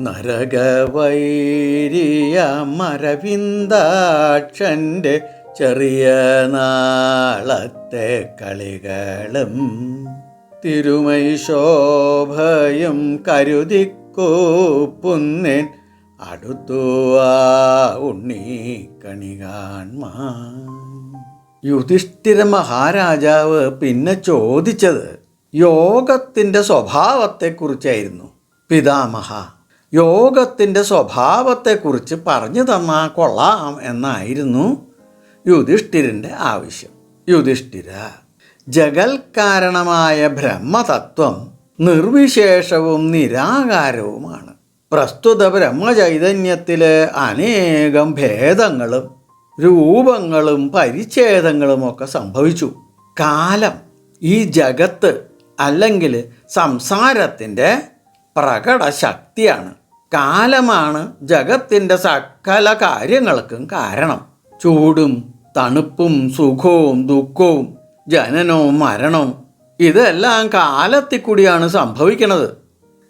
നരകവൈരിയ മരവിന്ദാക്ഷന്റെ ചെറിയ നാളത്തെ കളികളും തിരുമൈ ശോഭയും കരുതിക്കൂപ്പുന്നേൻ അടുത്തു ആ ഉണ്ണി കണികാൺമാ. യുധിഷ്ഠിര മഹാരാജാവ് പിന്നെ ചോദിച്ചത് യോഗത്തിന്റെ സ്വഭാവത്തെക്കുറിച്ചായിരുന്നു. പിതാമഹ യോഗത്തിന്റെ സ്വഭാവത്തെക്കുറിച്ച് പറഞ്ഞു തന്നാൽ കൊള്ളാം എന്നായിരുന്നു യുധിഷ്ഠിരന്റെ ആവശ്യം. യുധിഷ്ഠിര ജഗൽ കാരണമായ ബ്രഹ്മതത്വം നിർവിശേഷവും നിരാകാരവുമാണ്. പ്രസ്തുത ബ്രഹ്മചൈതന്യത്തിലെ അനേകം ഭേദങ്ങളും രൂപങ്ങളും പരിച്ഛേദങ്ങളുമൊക്കെ സംഭവിച്ചു. കാലം ഈ ജഗത്ത് അല്ലെങ്കിൽ സംസാരത്തിന്റെ പ്രകട ശക്തിയാണ് കാലമാണ് ജഗത്തിന്റെ സകല കാര്യങ്ങൾക്കും കാരണം. ചൂടും തണുപ്പും സുഖവും ദുഃഖവും ജനനവും മരണവും ഇതെല്ലാം കാലത്തിൽ കൂടിയാണ് സംഭവിക്കുന്നത്.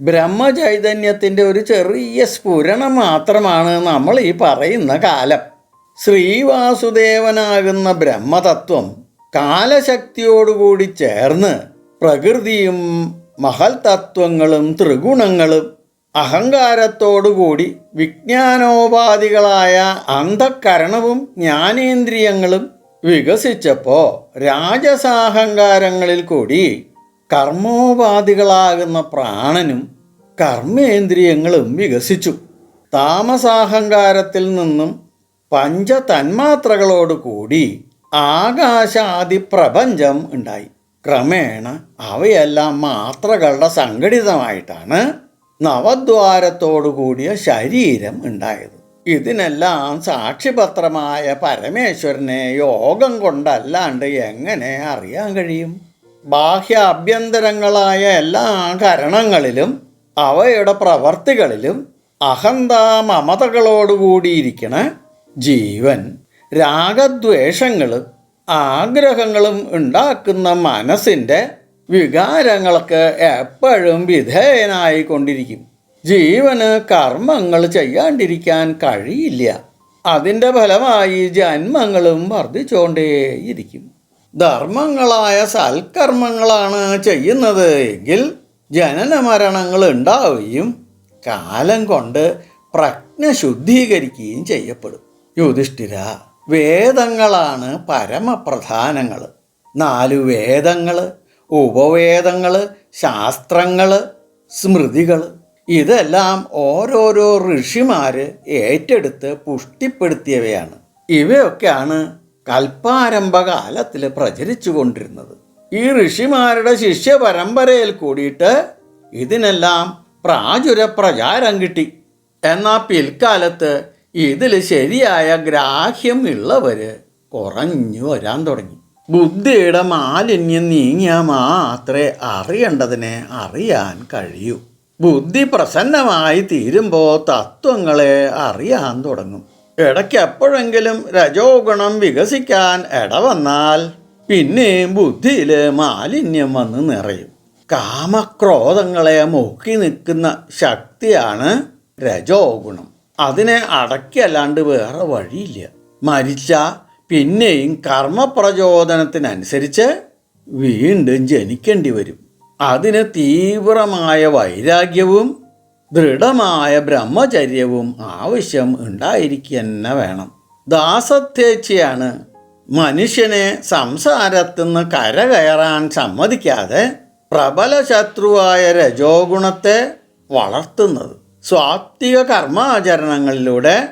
ബ്രഹ്മചൈതന്യത്തിന്റെ ഒരു ചെറിയ സ്ഫുരണം മാത്രമാണ് നമ്മൾ ഈ പറയുന്ന കാലം. ശ്രീവാസുദേവനാകുന്ന ബ്രഹ്മതത്വം കാലശക്തിയോടുകൂടി ചേർന്ന് പ്രകൃതിയും മഹൽ തത്വങ്ങളും ത്രിഗുണങ്ങളും അഹങ്കാരത്തോടുകൂടി വിജ്ഞാനോപാധികളായ അന്ധക്കരണവും ജ്ഞാനേന്ദ്രിയങ്ങളും വികസിച്ചപ്പോൾ രാജസാഹങ്കാരങ്ങളിൽ കൂടി കർമ്മോപാധികളാകുന്ന പ്രാണനും കർമ്മേന്ദ്രിയങ്ങളും വികസിച്ചു. താമസാഹങ്കാരത്തിൽ നിന്നും പഞ്ചതന്മാത്രകളോടുകൂടി ആകാശാദി പ്രപഞ്ചം ഉണ്ടായി. ക്രമേണ അവയെല്ലാം മാത്രകളുടെ സംഘടിതമായിട്ടാണ് നവദ്വാരത്തോടു കൂടിയ ശരീരം ഉണ്ടായത്. ഇതിനെല്ലാം സാക്ഷിപത്രമായ പരമേശ്വരനെ യോഗം കൊണ്ടല്ലാണ്ട് എങ്ങനെ അറിയാൻ കഴിയും? ബാഹ്യ എല്ലാ കരണങ്ങളിലും അവയുടെ പ്രവർത്തികളിലും അഹന്ത മമതകളോടുകൂടിയിരിക്കണ ജീവൻ രാഗദ്വേഷങ്ങളും ആഗ്രഹങ്ങളും ഉണ്ടാക്കുന്ന മനസ്സിന്റെ വികാരങ്ങൾക്ക് എപ്പോഴും വിധേയനായി കൊണ്ടിരിക്കും. ജീവന് കർമ്മങ്ങൾ ചെയ്യാണ്ടിരിക്കാൻ കഴിയില്ല. അതിന്റെ ഫലമായി ജന്മങ്ങളും വർദ്ധിച്ചുകൊണ്ടേയിരിക്കും. ധർമ്മങ്ങളായ സൽക്കർമ്മങ്ങളാണ് ചെയ്യുന്നത് എങ്കിൽ ജനന മരണങ്ങൾ ഉണ്ടാവുകയും കാലം കൊണ്ട് പ്രജ്ഞ ശുദ്ധീകരിക്കുകയും ചെയ്യപ്പെടും. യുധിഷ്ഠിര വേദങ്ങളാണ് പരമപ്രധാനങ്ങൾ. നാല് വേദങ്ങൾ ഉപവേദങ്ങൾ ശാസ്ത്രങ്ങൾ സ്മൃതികൾ ഇതെല്ലാം ഓരോരോ ഋഷിമാർ ഏറ്റെടുത്ത് പുഷ്ടിപ്പെടുത്തിയവയാണ്. ഇവയൊക്കെയാണ് കൽപ്പാരംഭകാലത്തിൽ പ്രചരിച്ചു കൊണ്ടിരുന്നത്. ഈ ഋഷിമാരുടെ ശിഷ്യ പരമ്പരയിൽ കൂടിയിട്ട് ഇതിനെല്ലാം പ്രാചുര പ്രചാരം കിട്ടി. എന്നാൽ പിൽക്കാലത്ത് ഇതിൽ ശരിയായ ഗ്രാഹ്യം ഉള്ളവർ കുറഞ്ഞു വരാൻ തുടങ്ങി. ബുദ്ധിയുടെ മാലിന്യം നീങ്ങിയാൽ മാത്രമേ അറിയേണ്ടതിനെ അറിയാൻ കഴിയൂ. ബുദ്ധി പ്രസന്നമായി തീരുമ്പോൾ തത്വങ്ങളെ അറിയാൻ തുടങ്ങും. ഇടയ്ക്ക് എപ്പോഴെങ്കിലും രജോ ഗുണം വികസിക്കാൻ ഇടവന്നാൽ പിന്നെയും ബുദ്ധിയിൽ മാലിന്യം വന്ന് നിറയും. കാമക്രോധങ്ങളെ മുക്കി നിൽക്കുന്ന ശക്തിയാണ് രജോ ഗുണം അതിനെ അടക്കിയല്ലാണ്ട് വേറെ വഴിയില്ല. മരിച്ച പിന്നെയും കർമ്മപ്രചോദനത്തിനനുസരിച്ച് വീണ്ടും ജനിക്കേണ്ടി വരും. അതിന് തീവ്രമായ വൈരാഗ്യവും ദൃഢമായ ബ്രഹ്മചര്യവും ആവശ്യം ഉണ്ടായിരിക്കുക തന്നെ വേണം. ദാസത്തേച്ചയാണ് മനുഷ്യനെ സംസാരത്തുനിന്ന് കരകയറാൻ സമ്മതിക്കാതെ പ്രബല ശത്രുവായ രജോഗുണത്തെ വളർത്തുന്നത്. സ്വാത്വിക കർമാചരണങ്ങളിലൂടെ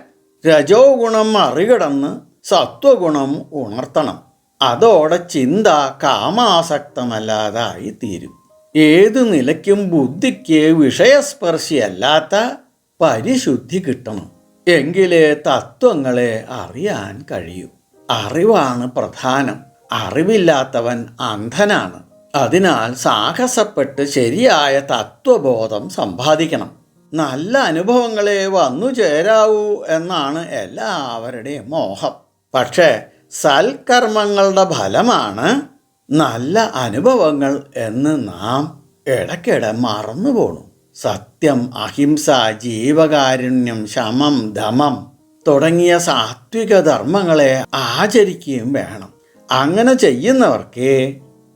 രജോ ഗുണം മറികടന്ന് സത്വഗുണം ഉണർത്തണം. അതോടെ ചിന്ത കാമാസക്തമല്ലാതായി തീരും. ഏതു നിലയ്ക്കും ബുദ്ധിക്ക് വിഷയസ്പർശിയല്ലാത്ത പരിശുദ്ധി കിട്ടണം. എങ്കിലേ തത്വങ്ങളെ അറിയാൻ കഴിയൂ. അറിവാണ് പ്രധാനം. അറിവില്ലാത്തവൻ അന്ധനാണ്. അതിനാൽ സാഹസപ്പെട്ട് ശരിയായ തത്വബോധം സമ്പാദിക്കണം. നല്ല അനുഭവങ്ങളെ വന്നു ചേരാവൂ എന്നാണ് എല്ലാവരുടെയും മോഹം. പക്ഷേ സൽക്കർമ്മങ്ങളുടെ ഫലമാണ് നല്ല അനുഭവങ്ങൾ എന്ന് നാം ഇടയ്ക്കിടെ മറന്നു പോണു. സത്യം അഹിംസ ജീവകാരുണ്യം ശമം ദമം തുടങ്ങിയ സാത്വിക ധർമ്മങ്ങളെ ആചരിക്കുകയും വേണം. അങ്ങനെ ചെയ്യുന്നവർക്ക്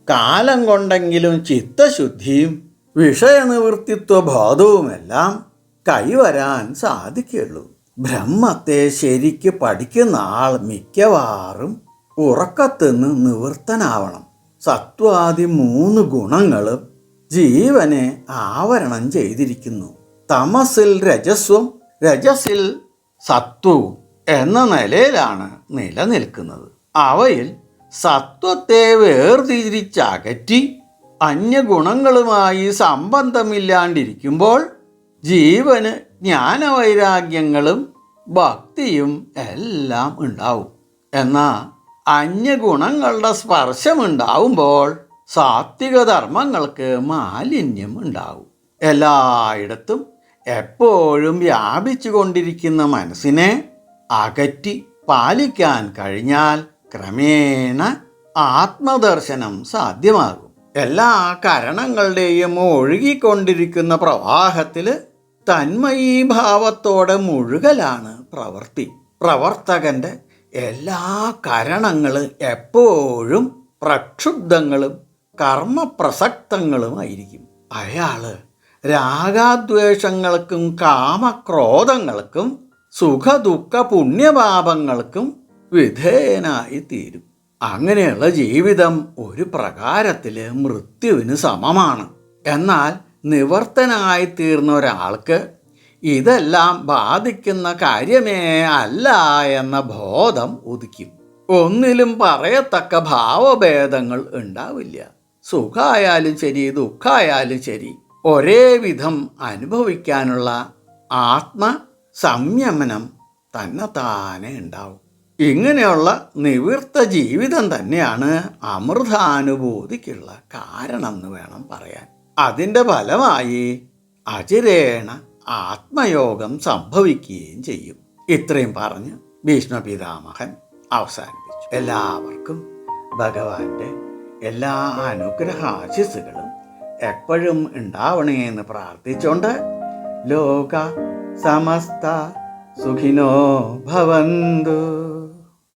കാലം കൊണ്ടെങ്കിലും ചിത്തശുദ്ധിയും വിഷയനിവൃത്തിത്വ ബോധവുമെല്ലാം കൈവരാൻ സാധിക്കുള്ളൂ ബ്രഹ്മത്തെ ശരിക്ക് പഠിക്കുന്ന ആൾ മിക്കവാറും ഉറക്കത്തുനിന്ന് നിവൃത്തനാവണം. സത്വാദി മൂന്ന് ഗുണങ്ങളും ജീവനെ ആവരണം ചെയ്തിരിക്കുന്നു. തമസിൽ രജസ്വം രജസിൽ സത്വവും എന്ന നിലയിലാണ് നിലനിൽക്കുന്നത്. അവയിൽ സത്വത്തെ വേർതിരിച്ചകറ്റി അന്യഗുണങ്ങളുമായി സംബന്ധമില്ലാണ്ടിരിക്കുമ്പോൾ ജീവന് ജ്ഞാനവൈരാഗ്യങ്ങളും ഭക്തിയും എല്ലാം ഉണ്ടാവും. എന്നാൽ അന്യഗുണങ്ങളുടെ സ്പർശമുണ്ടാവുമ്പോൾ സാത്വിക ധർമ്മങ്ങൾക്ക് മാലിന്യം ഉണ്ടാവും. എല്ലായിടത്തും എപ്പോഴും വ്യാപിച്ചു കൊണ്ടിരിക്കുന്ന മനസ്സിനെ അകറ്റി പാലിക്കാൻ കഴിഞ്ഞാൽ ക്രമേണ ആത്മദർശനം സാധ്യമാകും. എല്ലാ കരണങ്ങളുടെയും ഒഴുകിക്കൊണ്ടിരിക്കുന്ന പ്രവാഹത്തിൽ തന്മയീഭാവത്തോടെ മുഴുകലാണ് പ്രവൃത്തി. പ്രവർത്തകന്റെ എല്ലാ കരണങ്ങളും എപ്പോഴും പ്രക്ഷുബ്ധങ്ങളും കർമ്മപ്രസക്തങ്ങളുമായിരിക്കും. അയാൾ രാഗാദ്വേഷങ്ങൾക്കും കാമക്രോധങ്ങൾക്കും സുഖദുഃഖ പുണ്യപാപങ്ങൾക്കും വിധേയനായി തീരും അങ്ങനെയുള്ള ജീവിതം ഒരു പ്രകാരത്തിൽ മൃത്യുവിന് സമമാണ്. എന്നാൽ നിവർത്തനായി തീർന്ന ഒരാൾക്ക് ഇതെല്ലാം ബാധിക്കുന്ന കാര്യമേ അല്ല എന്ന ബോധം ഉദിക്കും. ഒന്നിലും പറയത്തക്ക ഭാവഭേദങ്ങൾ ഉണ്ടാവില്ല. സുഖമായാലും ശരി ദുഃഖമായാലും ശരി ഒരേ വിധം അനുഭവിക്കാനുള്ള ആത്മ സംയമനം തന്നെ താനെ ഉണ്ടാവും. ഇങ്ങനെയുള്ള നിവൃത്ത ജീവിതം തന്നെയാണ് അമൃതാനുഭൂതിക്കുള്ള കാരണം എന്ന് വേണം പറയാൻ. അതിന്റെ ഫലമായി അചിരേണ ആത്മയോഗം സംഭവിക്കുകയും ചെയ്യും. ഇത്രയും പറഞ്ഞ് ഭീഷ്മ പിതാമഹൻ അവസാനിപ്പിച്ചു. എല്ലാവർക്കും ഭഗവാന്റെ എല്ലാ അനുഗ്രഹാശിസുകളും എപ്പോഴും ഉണ്ടാവണേ എന്ന് പ്രാർത്ഥിച്ചുകൊണ്ട് ലോക സമസ്ത സുഖിനോ ഭവന്തു.